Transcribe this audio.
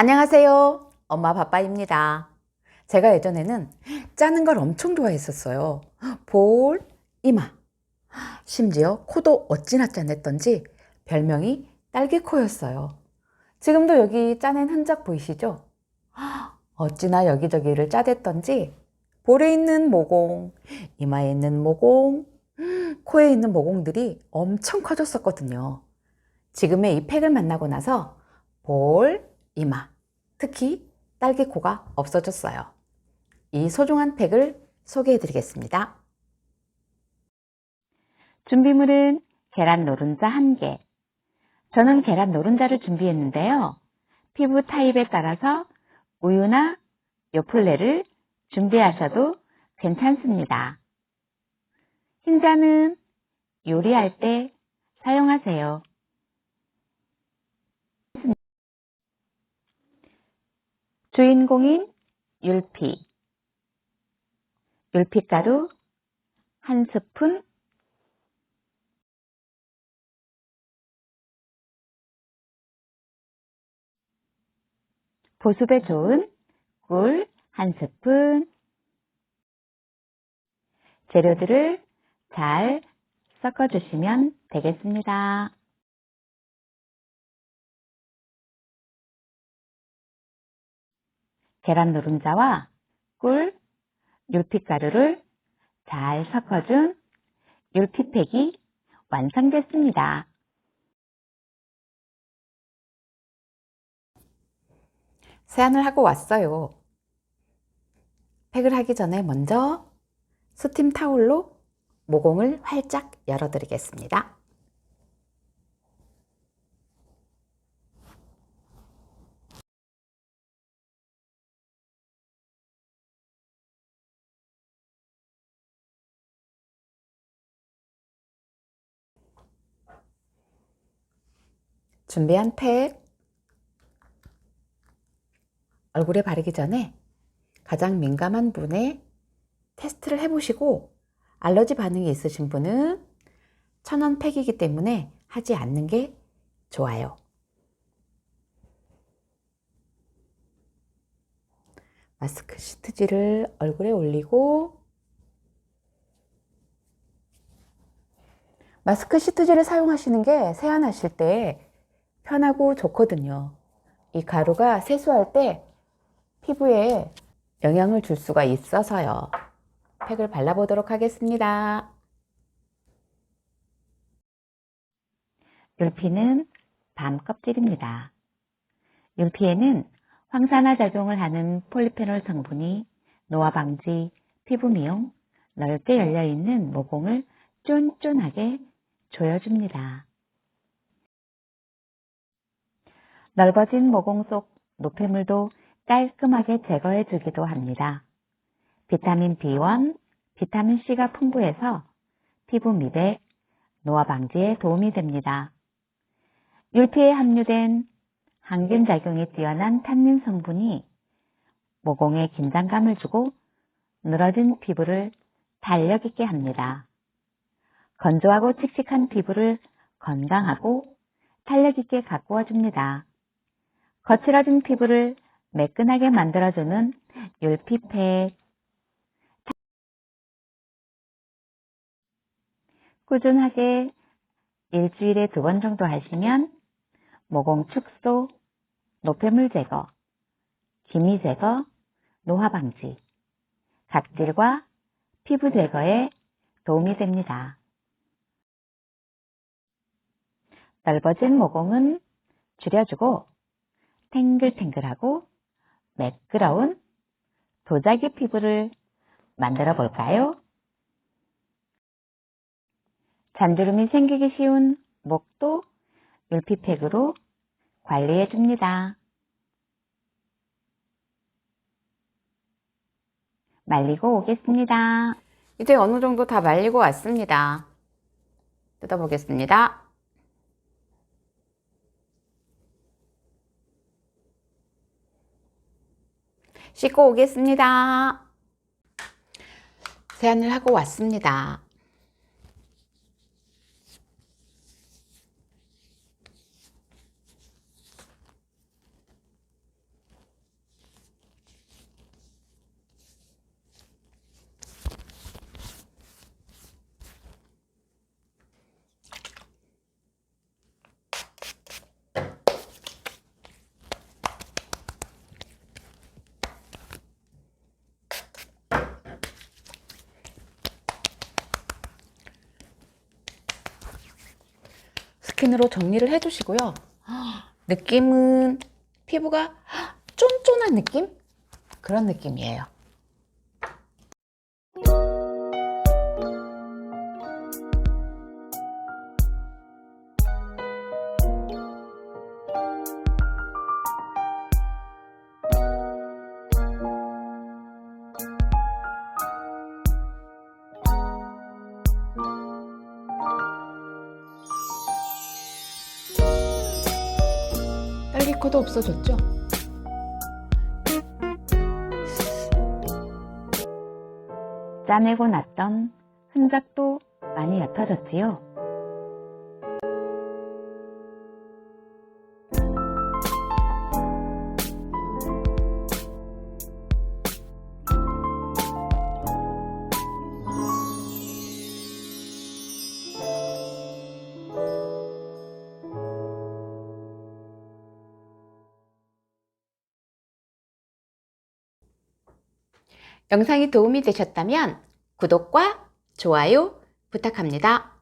안녕하세요. 엄마 바빠입니다. 제가 예전에는 짜는 걸 엄청 좋아했었어요. 볼, 이마. 심지어 코도 어찌나 짠했던지 별명이 딸기코였어요. 지금도 여기 짜낸 흔적 보이시죠? 어찌나 여기저기를 짜댔던지 볼에 있는 모공, 이마에 있는 모공, 코에 있는 모공들이 엄청 커졌었거든요. 지금의 이 팩을 만나고 나서 볼, 이마, 특히 딸기코가 없어졌어요. 이 소중한 팩을 소개해 드리겠습니다. 준비물은 계란 노른자 1개. 저는 계란 노른자를 준비했는데요. 피부 타입에 따라서 우유나 요플레를 준비하셔도 괜찮습니다. 흰자는 요리할 때 사용하세요. 주인공인 율피. 율피가루 한 스푼 보습에 좋은 꿀 한 스푼 재료들을 잘 섞어주시면 되겠습니다. 계란 노른자와 꿀, 율피가루를 잘 섞어준 율피팩이 완성됐습니다. 세안을 하고 왔어요. 팩을 하기 전에 먼저 스팀 타올로 모공을 활짝 열어드리겠습니다. 준비한 팩 얼굴에 바르기 전에 가장 민감한 분에 테스트를 해보시고 알러지 반응이 있으신 분은 천연 팩이기 때문에 하지 않는 게 좋아요. 마스크 시트지를 얼굴에 올리고 마스크 시트지를 사용하시는 게 세안하실 때 편하고 좋거든요. 이 가루가 세수할 때 피부에 영향을 줄 수가 있어서요. 팩을 발라보도록 하겠습니다. 율피는 밤 껍질입니다. 율피에는 황산화 작용을 하는 폴리페놀 성분이 노화 방지, 피부 미용, 넓게 열려있는 모공을 쫀쫀하게 조여줍니다. 넓어진 모공 속 노폐물도 깔끔하게 제거해 주기도 합니다. 비타민 B1, 비타민 C가 풍부해서 피부 미백, 노화 방지에 도움이 됩니다. 율피에 함유된 항균 작용이 뛰어난 탄닌 성분이 모공에 긴장감을 주고 늘어진 피부를 탄력 있게 합니다. 건조하고 칙칙한 피부를 건강하고 탄력 있게 가꾸어 줍니다. 거칠어진 피부를 매끈하게 만들어주는 율피팩. 꾸준하게 일주일에 두 번 정도 하시면 모공 축소, 노폐물 제거, 기미 제거, 노화 방지, 각질과 피부 제거에 도움이 됩니다. 넓어진 모공은 줄여주고 탱글탱글하고 매끄러운 도자기 피부를 만들어 볼까요? 잔주름이 생기기 쉬운 목도 율피팩으로 관리해 줍니다. 말리고 오겠습니다. 이제 어느 정도 다 말리고 왔습니다. 뜯어보겠습니다. 씻고 오겠습니다. 세안을 하고 왔습니다. Napkin으로 정리를 해주시고요. 느낌은 피부가 쫀쫀한 느낌? 그런 느낌이에요. 딸기코도 없어졌죠? 짜내고 났던 흔적도 많이 옅어졌지요. 영상이 도움이 되셨다면 구독과 좋아요 부탁합니다.